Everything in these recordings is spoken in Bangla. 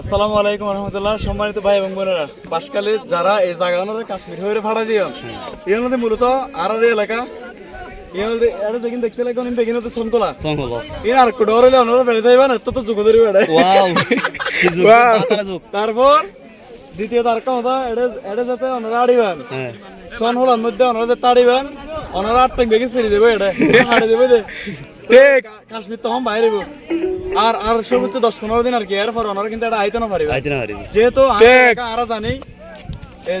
আসসালামু আলাইকুম রহমতুল্লাহ। সম্মানিত ভাই এবং বোনেরা বাসকালে যারা এই জায়গাগুলোতে কাশ্মীর হয়ে ভাড়া দিও এই মধ্যে মূলত আর এলাকা দেখতে বেগিন সনকলা। আর কোড হলে অনরা বেড়ে যাইবা না তো যুগ ধরে বেড়ে তারপর দ্বিতীয় তার কথা এটা এটা যাতে অনরা আড়িবেন। হ্যাঁ। সন হলার মধ্যে অনরা যাতে আড়িবেন অনরা আট টাইম বেগিন সেরি দেবে এটা হাড়ে দেবে দে ঠিক। কাশ্মীর তখন বাইরে আর আর সর্বোচ্চ দশ পনেরো দিন আর কি এরপর ওনারা কিন্তু এটা আইতে না পারিবে। আইতে না হারিবি যেহেতু আমরা জানি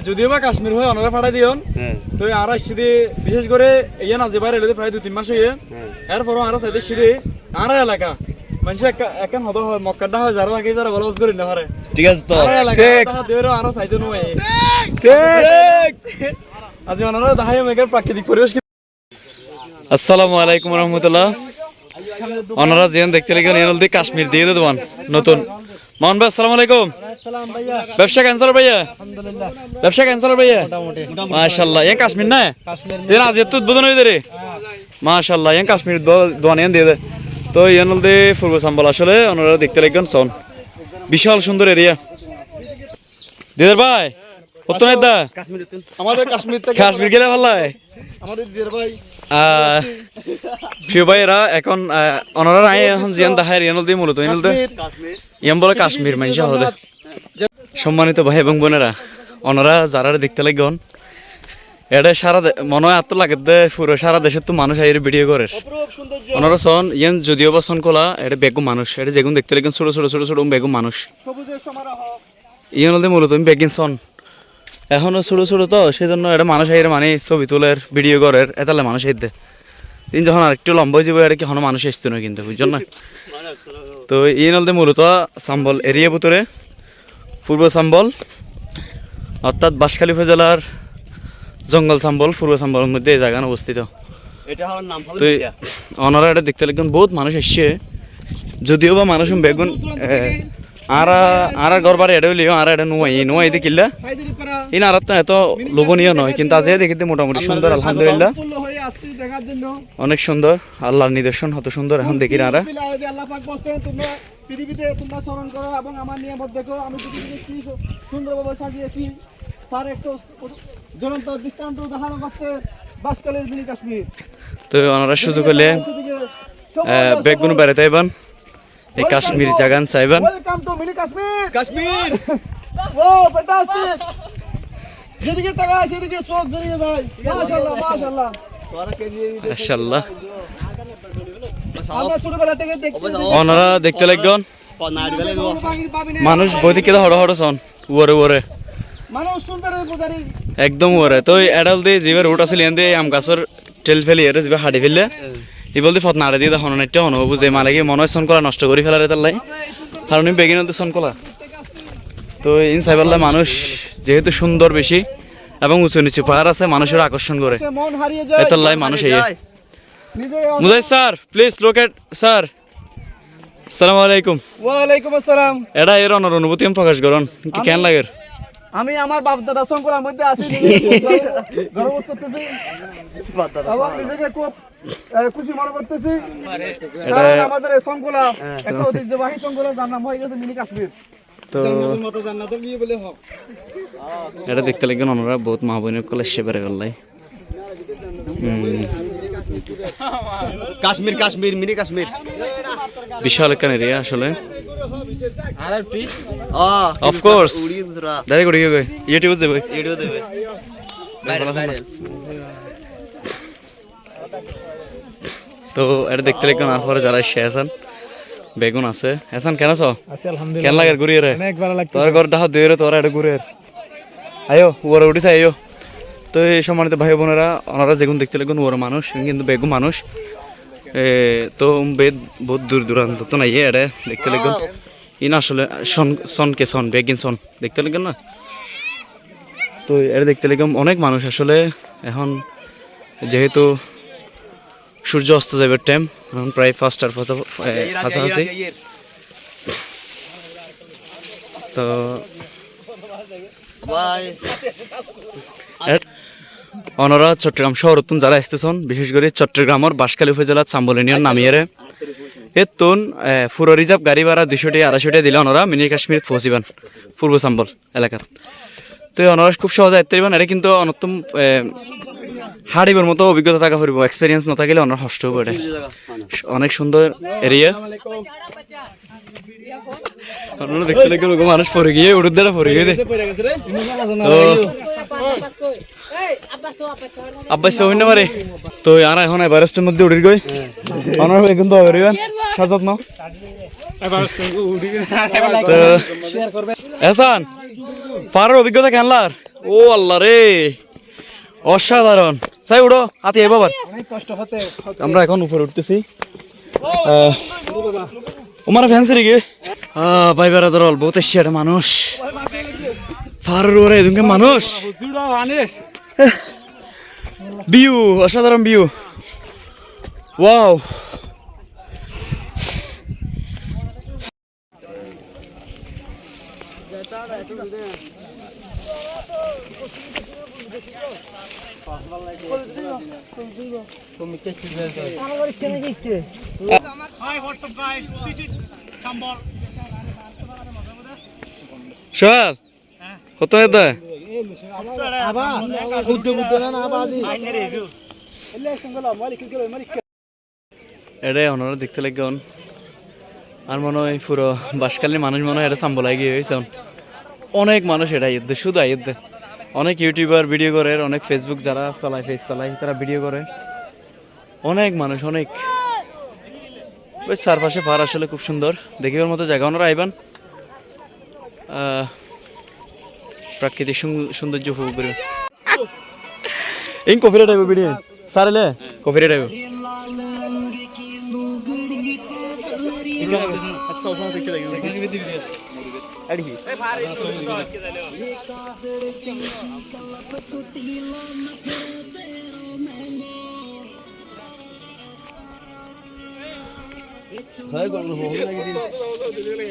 যদিও বা কাশ্মীর হয়ে অনারা ফাটাই দিয়ন হ্যাঁ। তো আর সিধে বিশেষ করে ইয়ে না যে বাইরে এলে প্রায় দু তিন মাস হয়ে। হ্যাঁ এরপরও আর সাইডে সিধে আর এলাকা। মানুষ একান হতো হয় মক্কাটা হয় যারা থাকে যারা ভালো করি না পারে ঠিক আছে তো। আর এলাকা দেওয়ারও আরও সাইতে নয় আজি ওনারা দেখাই মেঘের প্রাকৃতিক পরিবেশ আসসালামু আলাইকুম রহমতুল্লাহ। যেন দেখতে লাগেন এনল দিয়ে কাশ্মীর দিয়ে দেবেন নতুন। মোহন ভাই আসসালামু আলাইকুম। ব্যবসা ক্যান্সার ভাইয়া? ব্যবসা ক্যান্সার ভাইয়া? মাশাআল্লাহ এই কাশ্মীর না? তেরা আজ এত উদ্বোধন হয়ে রে। মাশাআল্লাহ এই কাশ্মীর দোয়ান এন দিয়ে দে। তো এনল দিয়ে পূর্ব সাম্বল আসলে ওনারা দেখতে লাগেন সন বিশাল সুন্দর এরিয়া দিদার ভাই কাশ্মীর আমাদের কাশ্মীর কাশ্মীর গেলে ভালো লাগে আমাদের দিদির ভাই প্রিয় ভাইয়েরা এখন নাই এখন জিয়ান দাহাই রিয়ানল দিয়ে মূলত ইয়াম বলে কাশ্মীর মানুষ হলে। সম্মানিত ভাই এবং বোনেরা ওনারা যারা দেখতে লাগন এটা সারা মনে হয় আত্ম লাগে পুরো সারা দেশের তো মানুষ আইরে ভিডিও করে। ওনারা সন ইয়ান যদিও বা সন কলা এটা বেগুন মানুষ এটা যেগুন দেখতে লাগেন ছোট ছোট ছোট ছোট বেগুন মানুষ। ইয়ান হলে মূলত আমি বেগিন সন। এখনও ছোট ছোট তো সেই জন্য এটা মানুষ আইরে মানে ছবি তোলের ভিডিও করের এতালে মানুষ আইতে। তিন যখন আরেকটু লম্বা হয়ে যাবে এটা কি হনো মানুষ আসতো না কিন্তু বুঝছেন না? তো এই নলদে মূলত সাম্বল এরিয়া ভিতরে পূর্ব সাম্বল অর্থাৎ বাঁশখালী উপজেলার জঙ্গল সাম্বল পূর্ব সাম্বলের মধ্যে এই জায়গা অবস্থিত। তো ওনারা এটা দেখতে লাগবেন বহুত মানুষ এসছে যদিও বা মানুষ বেগুন আর আর আর হাইদির ইন আর তো এত লোভনীয় নয় কিন্তু দেখিতে মোটামুটি সুন্দর অনেক সুন্দর আল্লাহর নিদর্শন হত সুন্দর এখন দেখি কাশ্মীর তো ওনারা সুযোগ হলে বেড়াতে এই কাশ্মীর জাগান চাইবান। Welcome to mini Kashmir Kashmir! O fantastic যেদিকে তাকায় সেদিকে চোখ জড়িয়ে যায়। মাশাআল্লাহ মাশাআল্লাহ। দেখতে ওনারা। মানুষ বইদিকে হড় হড় সন উয়ারে উয়ারে। মানুষ সুন্দরের পূজারি। একদম উয়ারে। তো এডাল দিয়ে যেবার রুট আছিল এন দিয়ে আম গাছের টেল ফেলি এর যেবার হাড়ি ফেললে ই বলতে ফত নাড়ে দিয়ে দেখো নাইটা অনুভব যে মালাকে মনে হয় সন কলা নষ্ট করে ফেলার তার লাই। কারণ বেগিন সন কলা। তো ইন সাইবাল্লা মানুষ যেহেতু সুন্দর বেশি এবং উঁচু নিচু পাহাড় আছে মানুষের আকর্ষণ করে। এতার লাই মানুষ এই। মুজাই স্যার প্লিজ লোক এট স্যার। সালাম আলাইকুম। ওয়ালাইকুম আসসালাম। এটা এর অনুভূতি আমি প্রকাশ করুন। কি কেন লাগে? আমি আমার বাপ দাদা শঙ্করার মধ্যে আছি গর্ব করতেছি। এবং নিজেকে খুব খুশি মনে করতেছি। কারণ আমাদের এই শঙ্কলা একটা ঐতিহ্যবাহী শঙ্কলা যার নাম হয়ে গেছে মিনি কাশ্মীর। তো জান্নাতের মতো জান্নাতের বিয়ে বলে হোক। এটা দেখতে লাগবেন ওনারা বহুত মা বোনের কলে সেবারে গল্লাই কাশ্মীর কাশ্মীর মিনি কাশ্মীর। বিশাল একটা এরিয়া আসলে। Of course. ডাইরেক্ট উড়ে গিয়ে ইউটিউব দেবে। তো এটা দেখতে লাগবেন আর পরে যারা এসে আছেন বেগুন আছে। এসান কেন আছো? আছি আলহামদুলিল্লাহ। কেন লাগে ঘুরিয়ে রে? অনেক ভালো লাগছে তোর ঘর ডাহা দিয়ে রে তোরা এটা ঘুরে আয়ো ওরা উঠিছে আয়ো। তো এই সম্মানিত ভাই বোনেরা ওনারা যেগুন দেখতে লাগবেন ওরা মানুষ কিন্তু বেগু মানুষ। এ, তো বেদ বহুত দূর দূরান্ত তো নাই এটা দেখতে লাগবেন ইন আসলে সন সনকে সন বেগিন সন দেখতে লাগবেন না? তো এটা দেখতে লাগলাম অনেক মানুষ আসলে এখন যেহেতু সূর্য অস্ত যাবে টাইম এখন প্রায় পাঁচটার কাছাকাছি তো অনরা চট্টগ্রাম শহর নতুন যারা আসতেছেন বিশেষ করে চট্টগ্রামের বাঁশখালী উপজেলার চাম্বলিনিয়র নামিয়ে এর তোন ফুরো রিজার্ভ গাড়ি ভাড়া দুশো টাকা আড়াইশো টাকা দিলে ওনারা মিনি কাশ্মীর পৌঁছিবেন, পূর্ব চাম্বল এলাকার। তো ওনারা খুব সহজে আয়ত্ত হইবেন এটা কিন্তু অনত্তম হাড়িবার মতো অভিজ্ঞতা থাকা পড়ব এক্সপিরিয়েন্স না থাকলে ওনার হষ্ট এটা অনেক সুন্দর এরিয়া। দেখতে মানুষ পরে গিয়ে, উড়ুর দ্বারা পরে গিয়ে এখন অভিজ্ঞতা কেনলার ও আল্লাহ রে। অসাধারণ। সাই উড়ো হাতি এ বাবার আমরা এখন উপরে উঠতেছি। ওমার ফ্যান্সি রেগে ভাই বেড়াদার অল্প একটা মানুষ। ফারুর ওরে এদিকে মানুষ। বিউ অসাধারণ বিউ। ওয়াও। সোহাল কত নেতা এটাই ওনারা দেখতে লাগে অন। আর মনে হয় পুরো বাসকালীন মানুষ মনে হয় এটা সাম্বলাই গিয়ে হয়েছে অনেক মানুষ এটা আইয়ের শুধু আইয়ের অনেক ইউটিউবার ভিডিও করে, অনেক ফেসবুক যারা চালায় ফেস চালায়, তারা ভিডিও করে। অনেক মানুষ, অনেক। ওই চারপাশে পাহাড় আসলে খুব সুন্দর। দেখিবার মতো জায়গা। ওনারা আইবান। প্রাকৃতিক সুন- সৌন্দর্য উপভোগ করবে। এই কফিরে টাইপ ভিডিও সারেলে কফিরে টাইপ হয় হোক